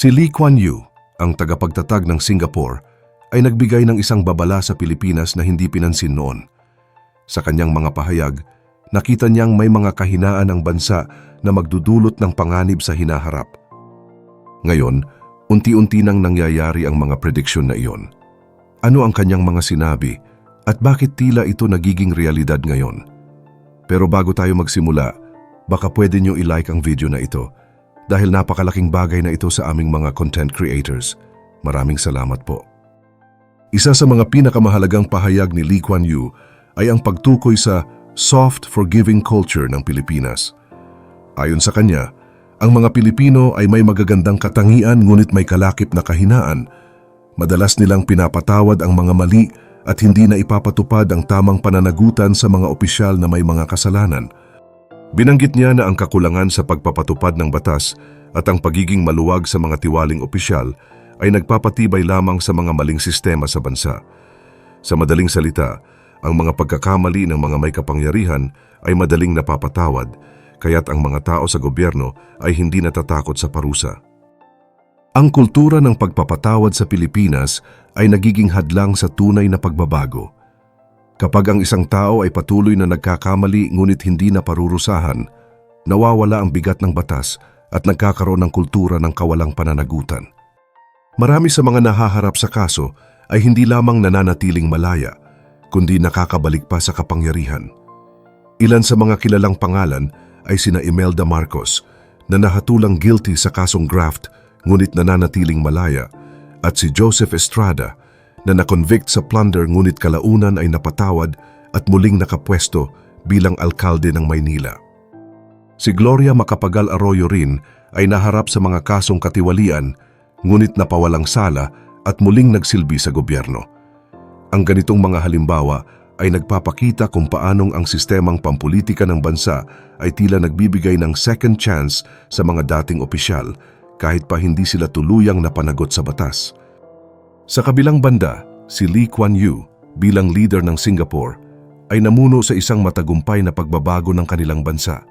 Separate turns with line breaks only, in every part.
Si Lee Kuan Yew, ang tagapagtatag ng Singapore, ay nagbigay ng isang babala sa Pilipinas na hindi pinansin noon. Sa kanyang mga pahayag, nakita niyang may mga kahinaan ang bansa na magdudulot ng panganib sa hinaharap. Ngayon, unti-unti nang nangyayari ang mga prediksyon na iyon. Ano ang kanyang mga sinabi at bakit tila ito nagiging realidad ngayon? Pero bago tayo magsimula, baka pwede niyo i-like ang video na ito dahil napakalaking bagay na ito sa aming mga content creators. Maraming salamat po. Isa sa mga pinakamahalagang pahayag ni Lee Kuan Yew ay ang pagtukoy sa soft forgiving culture ng Pilipinas. Ayon sa kanya, ang mga Pilipino ay may magagandang katangian ngunit may kalakip na kahinaan. Madalas nilang pinapatawad ang mga mali at hindi na ipapatupad ang tamang pananagutan sa mga opisyal na may mga kasalanan. Binanggit niya na ang kakulangan sa pagpapatupad ng batas at ang pagiging maluwag sa mga tiwaling opisyal ay nagpapatibay lamang sa mga maling sistema sa bansa. Sa madaling salita, ang mga pagkakamali ng mga may kapangyarihan ay madaling napapatawad, kaya't ang mga tao sa gobyerno ay hindi natatakot sa parusa. Ang kultura ng pagpapatawad sa Pilipinas ay nagiging hadlang sa tunay na pagbabago. Kapag ang isang tao ay patuloy na nagkakamali ngunit hindi na parurusahan, nawawala ang bigat ng batas at nagkakaroon ng kultura ng kawalang pananagutan. Marami sa mga nahaharap sa kaso ay hindi lamang nananatiling malaya, kundi nakakabalik pa sa kapangyarihan. Ilan sa mga kilalang pangalan ay sina Imelda Marcos na nahatulang guilty sa kasong graft ngunit nananatiling malaya at si Joseph Estrada na nakonvict sa plunder ngunit kalaunan ay napatawad at muling nakapwesto bilang alkalde ng Maynila. Si Gloria Macapagal Arroyo rin ay naharap sa mga kasong katiwalian ngunit napawalang sala at muling nagsilbi sa gobyerno. Ang ganitong mga halimbawa ay nagpapakita kung paanong ang sistemang pampolitika ng bansa ay tila nagbibigay ng second chance sa mga dating opisyal kahit pa hindi sila tuluyang napanagot sa batas. Sa kabilang banda, si Lee Kuan Yew bilang leader ng Singapore ay namuno sa isang matagumpay na pagbabago ng kanilang bansa.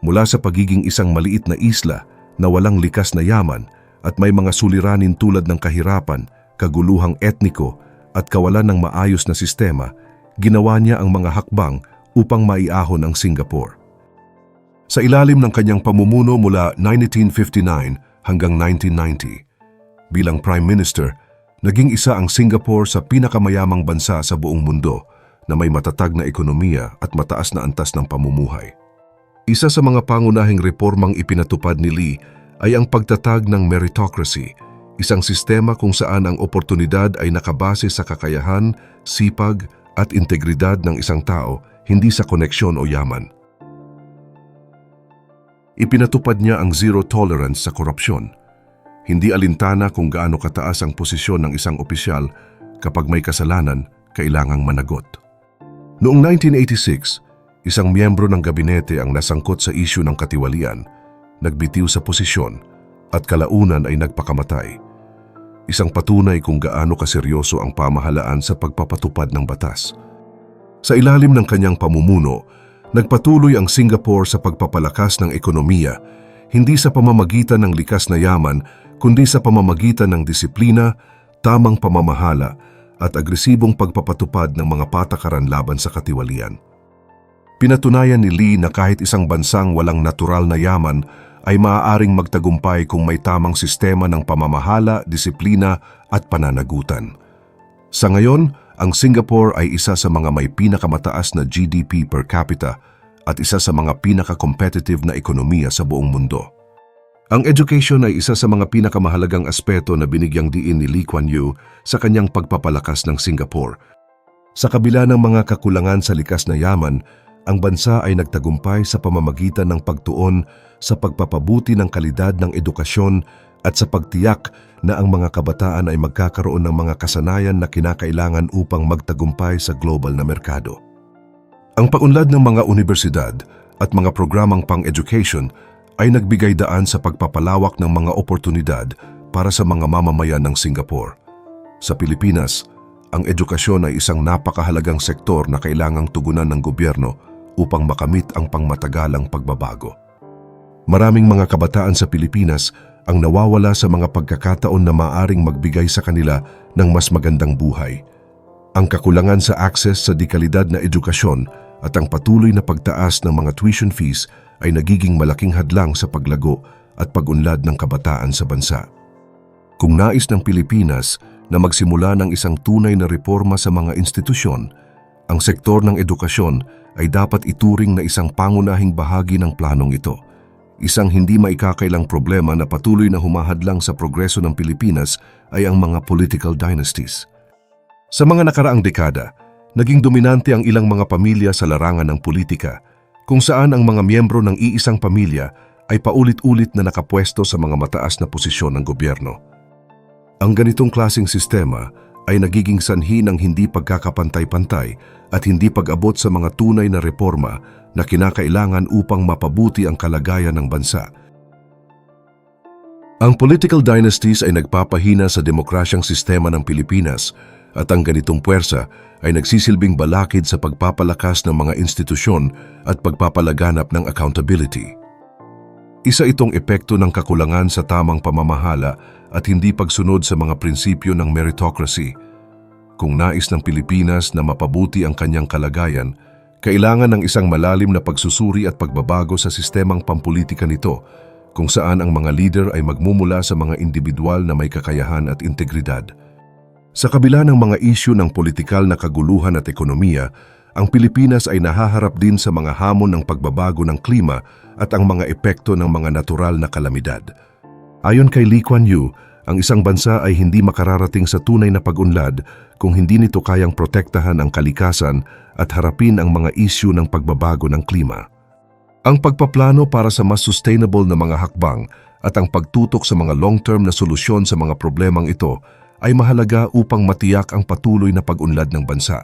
Mula sa pagiging isang maliit na isla na walang likas na yaman at may mga suliranin tulad ng kahirapan, kaguluhang etniko at kawalan ng maayos na sistema, ginawa niya ang mga hakbang upang maiahon ang Singapore. Sa ilalim ng kanyang pamumuno mula 1959 hanggang 1990, bilang Prime Minister, naging isa ang Singapore sa pinakamayamang bansa sa buong mundo na may matatag na ekonomiya at mataas na antas ng pamumuhay. Isa sa mga pangunahing reformang ipinatupad ni Lee ay ang pagtatag ng meritocracy, isang sistema kung saan ang oportunidad ay nakabase sa kakayahan, sipag at integridad ng isang tao, hindi sa koneksyon o yaman. Ipinatupad niya ang zero tolerance sa korupsyon. Hindi alintana kung gaano kataas ang posisyon ng isang opisyal kapag may kasalanan, kailangang managot. Noong 1986, isang miyembro ng gabinete ang nasangkot sa isyu ng katiwalian, nagbitiw sa posisyon at kalaunan ay nagpakamatay. Isang patunay kung gaano kaseryoso ang pamahalaan sa pagpapatupad ng batas. Sa ilalim ng kanyang pamumuno, nagpatuloy ang Singapore sa pagpapalakas ng ekonomiya, hindi sa pamamagitan ng likas na yaman, kundi sa pamamagitan ng disiplina, tamang pamamahala at agresibong pagpapatupad ng mga patakaran laban sa katiwalian. Pinatunayan ni Lee na kahit isang bansang walang natural na yaman ay maaaring magtagumpay kung may tamang sistema ng pamamahala, disiplina at pananagutan. Sa ngayon, ang Singapore ay isa sa mga may pinakamataas na GDP per capita at isa sa mga pinaka-competitive na ekonomiya sa buong mundo. Ang education ay isa sa mga pinakamahalagang aspeto na binigyang diin ni Lee Kuan Yew sa kanyang pagpapalakas ng Singapore. Sa kabila ng mga kakulangan sa likas na yaman, ang bansa ay nagtagumpay sa pamamagitan ng pagtuon sa pagpapabuti ng kalidad ng edukasyon at sa pagtiyak na ang mga kabataan ay magkakaroon ng mga kasanayan na kinakailangan upang magtagumpay sa global na merkado. Ang paunlad ng mga universidad at mga programang pang-education ay nagbigay daan sa pagpapalawak ng mga oportunidad para sa mga mamamayan ng Singapore. Sa Pilipinas, ang edukasyon ay isang napakahalagang sektor na kailangang tugunan ng gobyerno upang makamit ang pangmatagalang pagbabago. Maraming mga kabataan sa Pilipinas ang nawawala sa mga pagkakataon na maaring magbigay sa kanila ng mas magandang buhay. Ang kakulangan sa access sa dekalidad na edukasyon at ang patuloy na pagtaas ng mga tuition fees ay nagiging malaking hadlang sa paglago at pagunlad ng kabataan sa bansa. Kung nais ng Pilipinas na magsimula ng isang tunay na reforma sa mga institusyon, ang sektor ng edukasyon ay dapat ituring na isang pangunahing bahagi ng planong ito. Isang hindi maikakailang problema na patuloy na humahadlang sa progreso ng Pilipinas ay ang mga political dynasties. Sa mga nakaraang dekada, naging dominante ang ilang mga pamilya sa larangan ng politika, kung saan ang mga miyembro ng iisang pamilya ay paulit-ulit na nakapwesto sa mga mataas na posisyon ng gobyerno. Ang ganitong klasing sistema ay nagiging sanhi ng hindi pagkakapantay-pantay at hindi pag-abot sa mga tunay na reforma na kinakailangan upang mapabuti ang kalagayan ng bansa. Ang political dynasties ay nagpapahina sa demokrasyang sistema ng Pilipinas at ang ganitong puwersa ay nagsisilbing balakid sa pagpapalakas ng mga institusyon at pagpapalaganap ng accountability. Isa itong epekto ng kakulangan sa tamang pamamahala at hindi pagsunod sa mga prinsipyo ng meritocracy. Kung nais ng Pilipinas na mapabuti ang kanyang kalagayan, kailangan ng isang malalim na pagsusuri at pagbabago sa sistemang pampolitika nito kung saan ang mga leader ay magmumula sa mga individual na may kakayahan at integridad. Sa kabila ng mga isyu ng politikal na kaguluhan at ekonomiya, ang Pilipinas ay nahaharap din sa mga hamon ng pagbabago ng klima at ang mga epekto ng mga natural na kalamidad. Ayon kay Lee Kuan Yew, ang isang bansa ay hindi makararating sa tunay na pag-unlad kung hindi nito kayang protektahan ang kalikasan at harapin ang mga isyu ng pagbabago ng klima. Ang pagpaplano para sa mas sustainable na mga hakbang at ang pagtutok sa mga long-term na solusyon sa mga problemang ito ay mahalaga upang matiyak ang patuloy na pag-unlad ng bansa.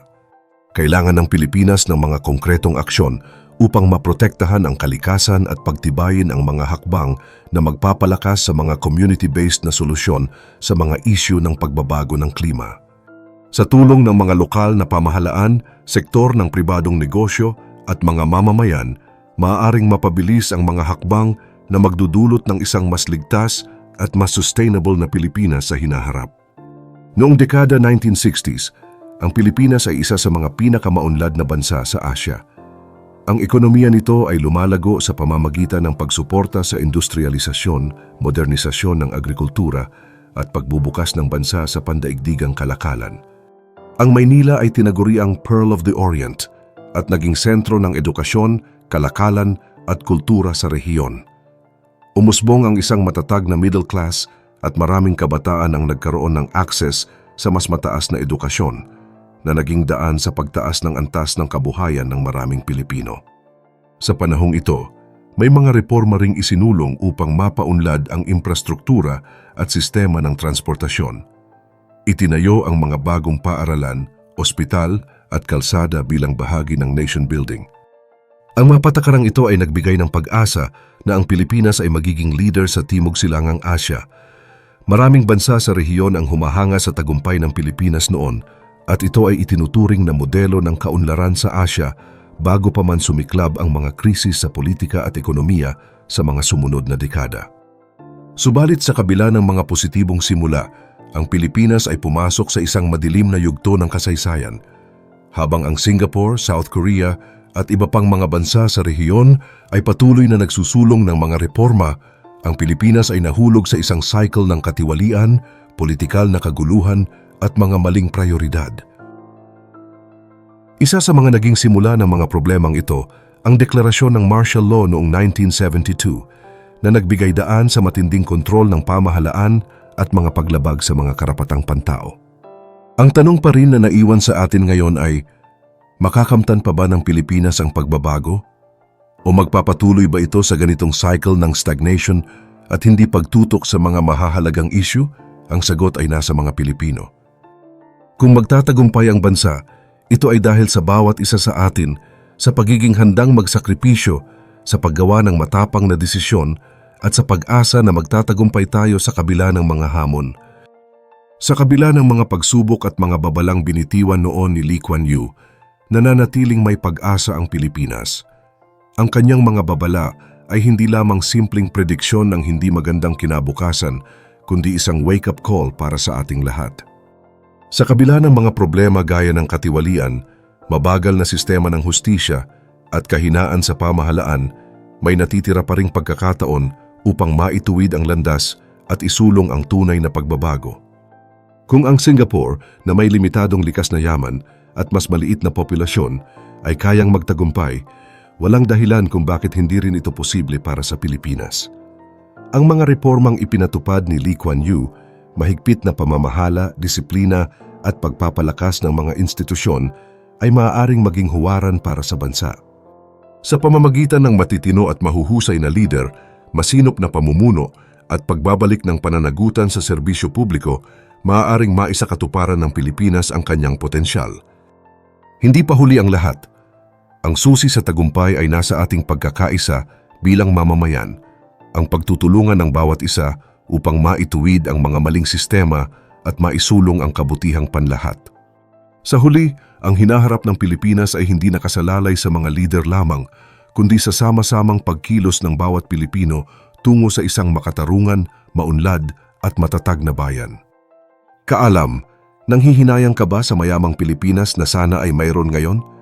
Kailangan ng Pilipinas ng mga konkretong aksyon upang maprotektahan ang kalikasan at pagtibayin ang mga hakbang na magpapalakas sa mga community-based na solusyon sa mga isyu ng pagbabago ng klima. Sa tulong ng mga lokal na pamahalaan, sektor ng pribadong negosyo at mga mamamayan, maaaring mapabilis ang mga hakbang na magdudulot ng isang mas ligtas at mas sustainable na Pilipinas sa hinaharap. Noong dekada 1960s, ang Pilipinas ay isa sa mga pinakamaunlad na bansa sa Asya. Ang ekonomiya nito ay lumalago sa pamamagitan ng pagsuporta sa industrialisasyon, modernisasyon ng agrikultura at pagbubukas ng bansa sa pandaigdigang kalakalan. Ang Maynila ay tinaguriang Pearl of the Orient at naging sentro ng edukasyon, kalakalan at kultura sa rehiyon. Umusbong ang isang matatag na middle class at maraming kabataan ang nagkaroon ng access sa mas mataas na edukasyon na naging daan sa pagtaas ng antas ng kabuhayan ng maraming Pilipino. Sa panahong ito, may mga reforma ring isinulong upang mapaunlad ang infrastruktura at sistema ng transportasyon. Itinayo ang mga bagong paaralan, ospital at kalsada bilang bahagi ng nation building. Ang mga patakarang ito ay nagbigay ng pag-asa na ang Pilipinas ay magiging leader sa Timog Silangang Asya. Maraming bansa sa rehiyon ang humahanga sa tagumpay ng Pilipinas noon at ito ay itinuturing na modelo ng kaunlaran sa Asya bago pa man sumiklab ang mga krisis sa politika at ekonomiya sa mga sumunod na dekada. Subalit sa kabila ng mga positibong simula, ang Pilipinas ay pumasok sa isang madilim na yugto ng kasaysayan. Habang ang Singapore, South Korea at iba pang mga bansa sa rehiyon ay patuloy na nagsusulong ng mga reforma, ang Pilipinas ay nahulog sa isang cycle ng katiwalian, politikal na kaguluhan at mga maling prioridad. Isa sa mga naging simula ng mga problemang ito ang deklarasyon ng martial law noong 1972 na nagbigay daan sa matinding kontrol ng pamahalaan at mga paglabag sa mga karapatang pantao. Ang tanong pa rin na naiwan sa atin ngayon ay, makakamtan pa ba ng Pilipinas ang pagbabago? O magpapatuloy ba ito sa ganitong cycle ng stagnation at hindi pagtutok sa mga mahahalagang issue? Ang sagot ay nasa mga Pilipino. Kung magtatagumpay ang bansa, ito ay dahil sa bawat isa sa atin sa pagiging handang magsakripisyo sa paggawa ng matapang na desisyon at sa pag-asa na magtatagumpay tayo sa kabila ng mga hamon. Sa kabila ng mga pagsubok at mga babalang binitiwan noon ni Lee Kuan Yew, nananatiling may pag-asa ang Pilipinas. Ang kanyang mga babala ay hindi lamang simpleng prediksyon ng hindi magandang kinabukasan, kundi isang wake-up call para sa ating lahat. Sa kabila ng mga problema gaya ng katiwalian, mabagal na sistema ng hustisya at kahinaan sa pamahalaan, may natitira pa ring pagkakataon upang maituwid ang landas at isulong ang tunay na pagbabago. Kung ang Singapore na may limitadong likas na yaman at mas maliit na populasyon ay kayang magtagumpay, walang dahilan kung bakit hindi rin ito posible para sa Pilipinas. Ang mga reformang ipinatupad ni Lee Kuan Yew, mahigpit na pamamahala, disiplina at pagpapalakas ng mga institusyon ay maaaring maging huwaran para sa bansa. Sa pamamagitan ng matitino at mahuhusay na leader, masinop na pamumuno at pagbabalik ng pananagutan sa serbisyo publiko, maaaring maisakatuparan ng Pilipinas ang kanyang potensyal. Hindi pa huli ang lahat. Ang susi sa tagumpay ay nasa ating pagkakaisa bilang mamamayan, ang pagtutulungan ng bawat isa upang maituwid ang mga maling sistema at maisulong ang kabutihang panlahat. Sa huli, ang hinaharap ng Pilipinas ay hindi nakasalalay sa mga lider lamang, kundi sa sama-samang pagkilos ng bawat Pilipino tungo sa isang makatarungan, maunlad at matatag na bayan. Kaalam, nanghihinayang ka ba sa mayamang Pilipinas na sana ay mayroon ngayon?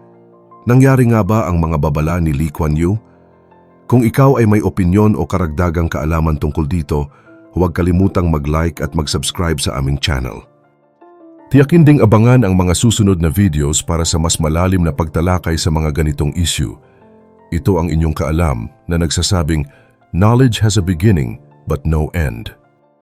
Nangyari nga ba ang mga babala ni Lee Kuan Yew? Kung ikaw ay may opinyon o karagdagang kaalaman tungkol dito, huwag kalimutang mag-like at mag-subscribe sa aming channel. Tiyakin ding abangan ang mga susunod na videos para sa mas malalim na pagtalakay sa mga ganitong issue. Ito ang inyong kaalam na nagsasabing, Knowledge has a beginning but no end.